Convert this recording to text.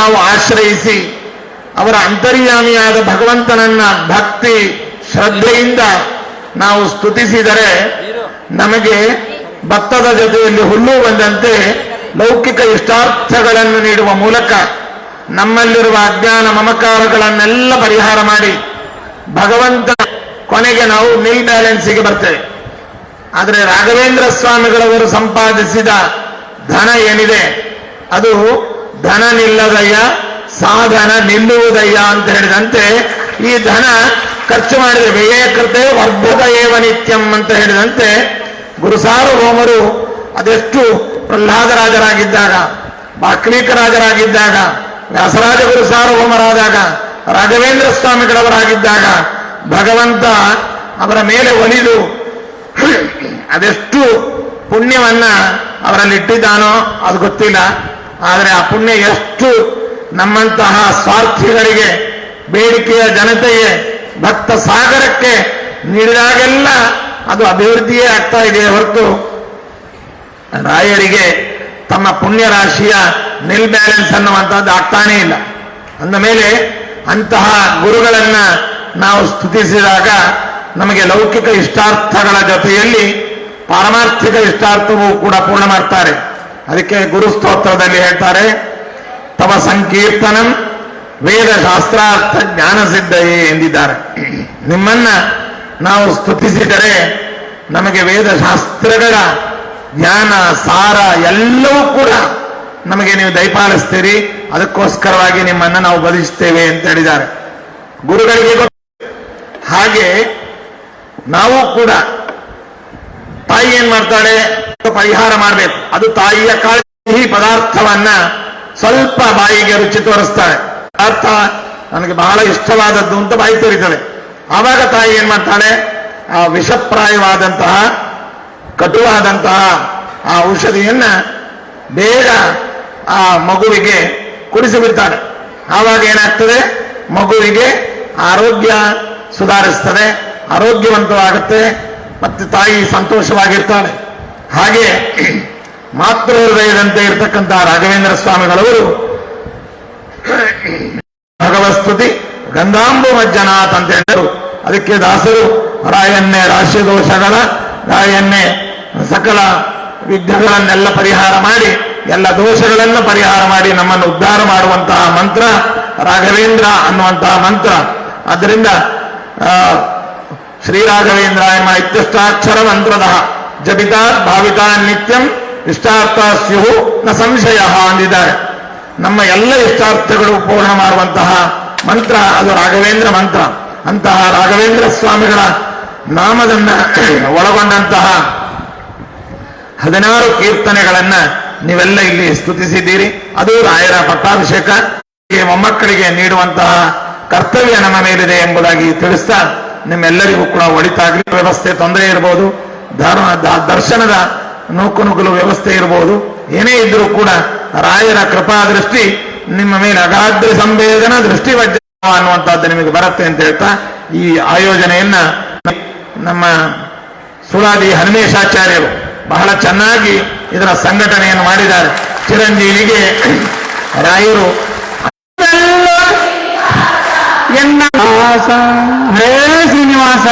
ನಾವು ಆಶ್ರಯಿಸಿ ಅವರ ಅಂತರ್ಯಾಮಿಯಾದ ಭಗವಂತನನ್ನ ಭಕ್ತಿ ಶ್ರದ್ಧೆಯಿಂದ ನಾವು ಸ್ತುತಿಸಿದರೆ ನಮಗೆ ಭತ್ತದ ಜೊತೆಯಲ್ಲಿ ಹುಲ್ಲು ಬಂದಂತೆ ಲೌಕಿಕ ಇಷ್ಟಾರ್ಥಗಳನ್ನು ನೀಡುವ ಮೂಲಕ ನಮ್ಮಲ್ಲಿರುವ ಅಜ್ಞಾನ ಮಮಕಾರಗಳನ್ನೆಲ್ಲ ಪರಿಹಾರ ಮಾಡಿ ಭಗವಂತ ಕೊನೆಗೆ ನಾವು ನಿಲ್ ಬ್ಯಾಲೆನ್ಸಿಗೆ ಬರ್ತೇವೆ. ಆದರೆ ರಾಘವೇಂದ್ರ ಸ್ವಾಮಿಗಳವರು ಸಂಪಾದಿಸಿದ ಧನ ಏನಿದೆ? ಅದು ಧನ ನಿಲ್ಲದಯ್ಯ, ಸಾಧನ ನಿಲ್ಲುವುದಯ್ಯ ಅಂತ ಹೇಳಿದಂತೆ ಈ ಧನ ಖರ್ಚು ಮಾಡಿದ ವ್ಯಯ ಕೃತೆ ವರ್ಧದ ಏವ ನಿತ್ಯಂ ಅಂತ ಹೇಳಿದಂತೆ ಗುರುಸಾರ್ವಭೌಮರು ಅದೆಷ್ಟು ಪ್ರಹ್ಲಾದರಾಜರಾಗಿದ್ದಾಗ, ಬಾಕ್ಲೀಕರಾಜರಾಗಿದ್ದಾಗ, ವ್ಯಾಸರಾಜ ಗುರು ಸಾರ್ವಭೌಮರಾದಾಗ, ರಾಘವೇಂದ್ರ ಸ್ವಾಮಿಗಳವರಾಗಿದ್ದಾಗ, ಭಗವಂತ ಅವರ ಮೇಲೆ ಒಲಿದು ಅದೆಷ್ಟು ಪುಣ್ಯವನ್ನ ಅವರಲ್ಲಿಟ್ಟಿದ್ದಾನೋ ಅದು ಗೊತ್ತಿಲ್ಲ. ಆದರೆ ಆ ಪುಣ್ಯ ಎಷ್ಟು ನಮ್ಮಂತಹ ಸ್ವಾರ್ಥಿಗಳಿಗೆ, ಬೇಡಿಕೆಯ ಜನತೆಗೆ, ಭಕ್ತ ಸಾಗರಕ್ಕೆ ನೀಡಿದಾಗೆಲ್ಲ ಅದು ಅಭಿವೃದ್ಧಿಯೇ ಆಗ್ತಾ ಇದೆ ಹೊರತು ರಾಯರಿಗೆ ತಮ್ಮ ಪುಣ್ಯ ರಾಶಿಯ ನಿಲ್ ಬ್ಯಾಲೆನ್ಸ್ ಅನ್ನುವಂಥದ್ದು ಆಗ್ತಾನೇ ಇಲ್ಲ. ಅಂದ ಮೇಲೆ ಅಂತಹ ಗುರುಗಳನ್ನ ನಾವು ಸ್ತುತಿಸಿದಾಗ ನಮಗೆ ಲೌಕಿಕ ಇಷ್ಟಾರ್ಥಗಳ ಜೊತೆಯಲ್ಲಿ ಪಾರಮಾರ್ಥಿಕ ಇಷ್ಟಾರ್ಥವೂ ಕೂಡ ಪೂರ್ಣ ಮಾಡ್ತಾರೆ. ಅದಕ್ಕೆ ಗುರು ಸ್ತೋತ್ರದಲ್ಲಿ ಹೇಳ್ತಾರೆ, ತವ ಸಂಕೀರ್ತನಂ ವೇದ ಶಾಸ್ತ್ರಾರ್ಥ ಜ್ಞಾನ ಸಿದ್ಧಯೇ ಎಂದಿದ್ದಾರೆ. ನಿಮ್ಮನ್ನ ನಾವು ಸ್ತುತಿಸಿದರೆ ನಮಗೆ ವೇದ ಶಾಸ್ತ್ರಗಳ ಜ್ಞಾನ, ಸಾರ ಎಲ್ಲವೂ ಕೂಡ ನಮಗೆ ನೀವು ದಯಪಾಲಿಸ್ತೀರಿ. ಅದಕ್ಕೋಸ್ಕರವಾಗಿ ನಿಮ್ಮನ್ನ ನಾವು ಬದಿಸ್ತೇವೆ ಅಂತ ಹೇಳಿದ್ದಾರೆ. ಗುರುಗಳಿಗೆ ಹಾಗೆ ನಾವು ಕೂಡ ತಾಯಿ ಏನ್ ಮಾಡ್ತಾಳೆ? ಪರಿಹಾರ ಮಾಡಬೇಕು. ಅದು ತಾಯಿಯ ಕಾಳಜಿ, ಪದಾರ್ಥವನ್ನ ಸ್ವಲ್ಪ ಬಾಯಿಗೆ ರುಚಿ ತೋರಿಸ್ತಾಳೆ ಅರ್ಥ ನನಗೆ ಬಹಳ ಇಷ್ಟವಾದದ್ದು ಅಂತ ಬಾಯಿ ತೋರಿತಾಳೆ ಆವಾಗ ತಾಯಿ ಏನ್ ಮಾಡ್ತಾಳೆ? ಆ ವಿಷಪ್ರಾಯವಾದಂತಹ, ಕಟುವಾದಂತಹ ಆ ಔಷಧಿಯನ್ನ ಬೇಗ ಆ ಮಗುವಿಗೆ ಕುಡಿಸಿಬಿಡ್ತಾಳೆ ಆವಾಗ ಏನಾಗ್ತದೆ? ಮಗುವಿಗೆ ಆರೋಗ್ಯ ಸುಧಾರಿಸ್ತದೆ, ಆರೋಗ್ಯವಂತವಾಗುತ್ತೆ, ಮತ್ತೆ ತಾಯಿ ಸಂತೋಷವಾಗಿರ್ತಾಳೆ. ಹಾಗೆ ಮಾತೃ ಹೃದಯದಂತೆ ಇರತಕ್ಕಂತಹ ರಾಘವೇಂದ್ರ ಸ್ವಾಮಿಗಳವರು ಭಗವಸ್ತುತಿ ಗಂಧಾಂಬು ಮಜ್ಜನಾಥ್ ಅಂತ ಹೇಳಿದರು. ಅದಕ್ಕೆ ದಾಸರು ರಾಯನ್ನೇ ರಾಶಿ ದೋಷಗಳ ರಾಯನ್ನೇ ಸಕಲ ವಿಘ್ನಗಳನ್ನೆಲ್ಲ ಪರಿಹಾರ ಮಾಡಿ, ಎಲ್ಲ ದೋಷಗಳನ್ನು ಪರಿಹಾರ ಮಾಡಿ ನಮ್ಮನ್ನು ಉದ್ಧಾರ ಮಾಡುವಂತಹ ಮಂತ್ರ ರಾಘವೇಂದ್ರ ಅನ್ನುವಂತಹ ಮಂತ್ರ. ಆದ್ದರಿಂದ ಶ್ರೀ ಶ್ರೀರಾಘವೇಂದ್ರ ಎಂಬ ಇತ್ಯಷ್ಟಾಕ್ಷರ ಮಂತ್ರದ ಜಪಿತಾ ಭಾವಿತಾ ನಿತ್ಯಂ ಇಷ್ಟಾರ್ಥ ಸ್ಯು ನ ಸಂಶಯ ಅಂದಿದ್ದಾರೆ. ನಮ್ಮ ಎಲ್ಲ ಇಷ್ಟಾರ್ಥಗಳು ಪೂರ್ಣ ಮಾಡುವಂತಹ ಮಂತ್ರ ಅದು ರಾಘವೇಂದ್ರ ಮಂತ್ರ. ಅಂತಹ ರಾಘವೇಂದ್ರ ಸ್ವಾಮಿಗಳ ನಾಮದನ್ನ ಒಳಗೊಂಡಂತಹ ಹದಿನಾರು ಕೀರ್ತನೆಗಳನ್ನ ನೀವೆಲ್ಲ ಇಲ್ಲಿ ಸ್ತುತಿಸಿದ್ದೀರಿ. ಅದು ರಾಯರ ಪಟ್ಟಾಭಿಷೇಕ. ಮೊಮ್ಮಕ್ಕಳಿಗೆ ನೀಡುವಂತಹ ಕರ್ತವ್ಯ ನಮ್ಮ ಮೇಲಿದೆ ಎಂಬುದಾಗಿ ತಿಳಿಸ್ತಾ ನಿಮ್ಮೆಲ್ಲರಿಗೂ ಕೂಡ ಒಳಿತಾಗಲಿ. ವ್ಯವಸ್ಥೆ ತೊಂದರೆ ಇರಬಹುದು ದರ್ಶನದ ನೂಕು ನುಗ್ಗಲು ವ್ಯವಸ್ಥೆ ಇರಬಹುದು ಏನೇ ಇದ್ರೂ ಕೂಡ ರಾಯರ ಕೃಪಾ ದೃಷ್ಟಿ, ನಿಮ್ಮ ಮೇಲೆ ಅಗಾಧ್ಯ ಸಂವೇದನ, ದೃಷ್ಟಿ ವಜ್ರ ಅನ್ನುವಂಥದ್ದು ನಿಮಗೆ ಬರುತ್ತೆ ಅಂತ ಹೇಳ್ತಾ ಈ ಆಯೋಜನೆಯನ್ನ ನಮ್ಮ ಸುಳಾದಿ ಹನುಮೇಶಾಚಾರ್ಯರು ಬಹಳ ಚೆನ್ನಾಗಿ ಇದರ ಸಂಘಟನೆಯನ್ನು ಮಾಡಿದ್ದಾರೆ. ಚಿರಂಜೀವಿಗೆ ರಾಯರು ಎನ್ನ ಶ್ರೀನಿವಾಸ.